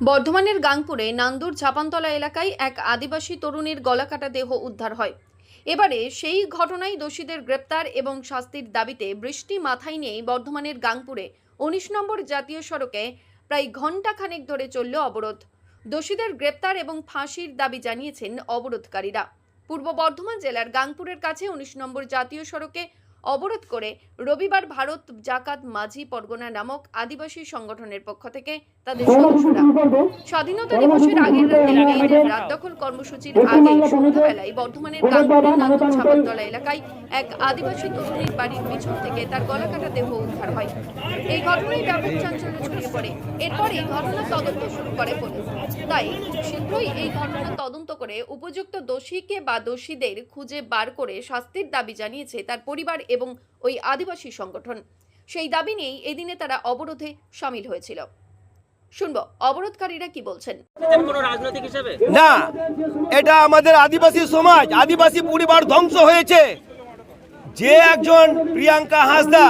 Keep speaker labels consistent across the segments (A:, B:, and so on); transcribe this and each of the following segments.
A: বর্ধমানের গাংপুরে নান্দুর ঝাপানতলা এলাকায় এক আদিবাসী তরুণীর গলাকাটা দেহ উদ্ধার হয়। এবারে সেই ঘটনায় দোষীদের গ্রেপ্তার এবং শাস্তির দাবিতে বৃষ্টি মাথায় নিয়েই বর্ধমানের গাংপুরে উনিশ নম্বর জাতীয় সড়কে প্রায় ঘণ্টা খানেক ধরে চলল অবরোধ। দোষীদের গ্রেপ্তার এবং ফাঁসির দাবি জানিয়েছেন অবরোধকারীরা। পূর্ব বর্ধমান জেলার গাংপুরের কাছে উনিশ নম্বর জাতীয় সড়কে অবরোধ করে রবিবার ভারত জাকাত মাঝি পরগনা নামক আদিবাসী সংগঠনের পক্ষ থেকে তাদের সদস্যরা স্বাধীনতা দিবসের আগের রাতে রাত দখল কর্মসূচির আগে সন্ধ্যাবেলায় বর্ধমানের গাংপুরের নান্দুর ছাপানতলা এলাকায় এক আদিবাসী তরুণীর বাড়ির পিছন থেকে তার গলাকাটা দেহ উদ্ধার হয়। এই ঘটনায় ব্যাপক চাঞ্চল্য ছড়িয়ে পড়ে। এরপরে ঘটনা তদন্ত শুরু করে পুলিশ। তাই শীঘ্রই এই ঘটনা তদন্ত করে উপযুক্ত দোষীকে বা দোষীদের খুঁজে বার করে শাস্তির দাবি জানিয়েছে তার পরিবার এবং ওই আদিবাসী সংগঠন। সেই দাবি নিয়েই এদিনে তারা অবরোধে সামিল হয়েছিল। শুনব অবরোধকারীরা কি বলছেন?
B: দেখছেন কোনো রাজনৈতিক হিসেবে?
C: না এটা আমাদের আদিবাসী সমাজ আদিবাসী পরিবার ধ্বংস হয়েছে। যে একজন প্রিয়াঙ্কা হাসদা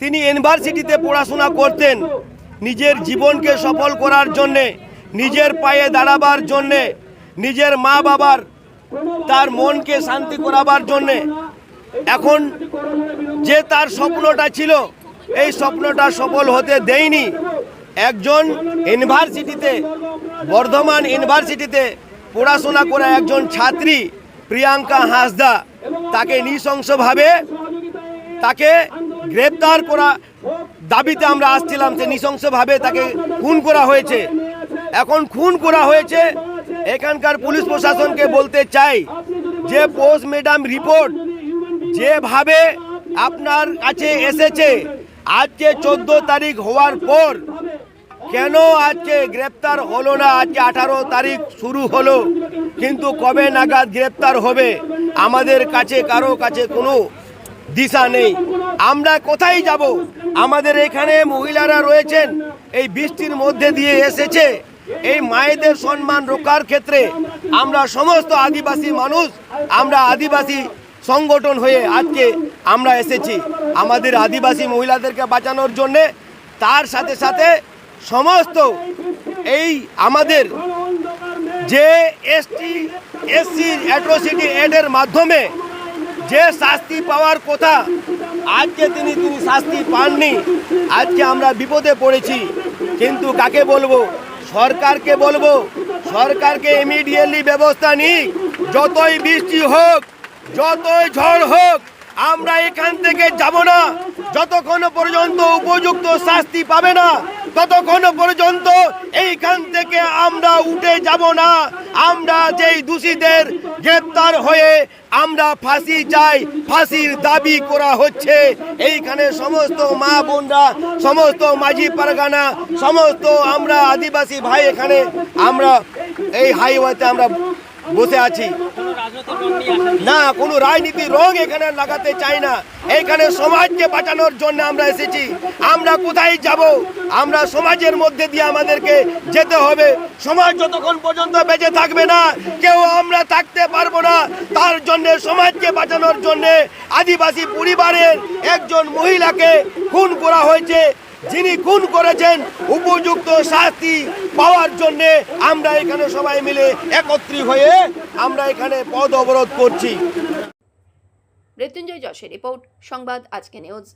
C: তিনি ইউনিভার্সিটিতে পড়াশোনা করতেন নিজের জীবনকে সফল করার জন্যে নিজের পায়ে দাঁড়াবার জন্যে নিজের মা বাবার তার মনকে শান্তি করাবার জন্যে এখন যে তার স্বপ্নটা ছিল, এই স্বপ্নটা সফল হতে দেয়নি। একজন ইউনিভার্সিটিতে, বর্ধমান ইউনিভার্সিটিতে পড়াশোনা করা একজন ছাত্রী, প্রিয়াঙ্কা হাসদা। তাকে নৃশংসভাবে তাকে গ্রেপ্তার করা দাবিতে আমরা আসছিলাম যে নৃশংসভাবে তাকে খুন করা হয়েছে। এখন খুন করা হয়েছে, এখানকার পুলিশ প্রশাসনকে বলতে চাই যে পোস্টমেডাম রিপোর্ট যেভাবে আপনার কাছে এসেছে, আজকে চোদ্দ তারিখ হওয়ার পর কেন আজকে গ্রেপ্তার হলো না? আজকে আঠারো তারিখ শুরু হলো, কিন্তু কবে নাগাদ গ্রেপ্তার হবে? আমাদের কাছে, কারও কাছে কোনো দিশা নেই। আমরা কোথায় যাব? আমাদের এখানে মহিলারা রয়েছেন, এই বৃষ্টির মধ্যে দিয়ে এসেছে। এই মায়েদের সম্মান রক্ষার ক্ষেত্রে আমরা সমস্ত আদিবাসী মানুষ, আমরা আদিবাসী সংগঠন হয়ে আজকে আমরা এসেছি আমাদের আদিবাসী মহিলাদেরকে বাঁচানোর জন্যে। তার সাথে সাথে সমস্ত এই আমাদের যে এসটি, এসসি, অ্যাট্রোসিটি অ্যাডের মাধ্যমে যে শাস্তি পাওয়ার কথা আজকে তিনি তিনি শাস্তি পাননি, আজকে আমরা বিপদে পড়েছি। কিন্তু কাকে বলব? সরকারকে বলব। সরকারকে ইমিডিয়েটলি ব্যবস্থা নিই যতই বৃষ্টি হোক যতই ঝড় হোক, আমরা এখান থেকে যাব না। যতক্ষণ পর্যন্ত উপযুক্ত শাস্তি পাবে না, ততক্ষণ পর্যন্ত এইখান থেকে আমরা উঠে যাব না। আমরা যেই দোষীদের গ্রেপ্তার হয়ে আমরা ফাঁসি চাই, ফাঁসির দাবি করা হচ্ছে। এইখানে সমস্ত মা বোনরা, সমস্ত মাঝি পারগানা, সমস্ত আমরা আদিবাসী ভাই এখানে, আমরা এই হাইওয়েতে আমরা বসে আছি। না, কোনো রাজনীতি রং এখানে লাগাতে চাই না। এখানে সমাজকে বাঁচানোর জন্য আমরা এসেছি। আমরা কোথায় যাব? আমরা সমাজের মধ্যে দিয়ে আমাদেরকে যেতে হবে। সমাজ যতক্ষণ পর্যন্ত বেঁচে থাকবে না, কেউ আমরা থাকতে পারব না। তার জন্যে, সমাজকে বাঁচানোর জন্যে আদিবাসী পরিবারের একজন মহিলাকে খুন করা হয়েছে। যিনি খুন করেছেন উপযুক্ত শাস্তি পাওয়ার জন্য আমরা এখানে সবাই মিলে একত্রিত হয়ে আমরা এখানে পদ অবরোধ করছি।
A: মৃত্যুঞ্জয় যশের রিপোর্ট, সংবাদ, আজকে নিউজ।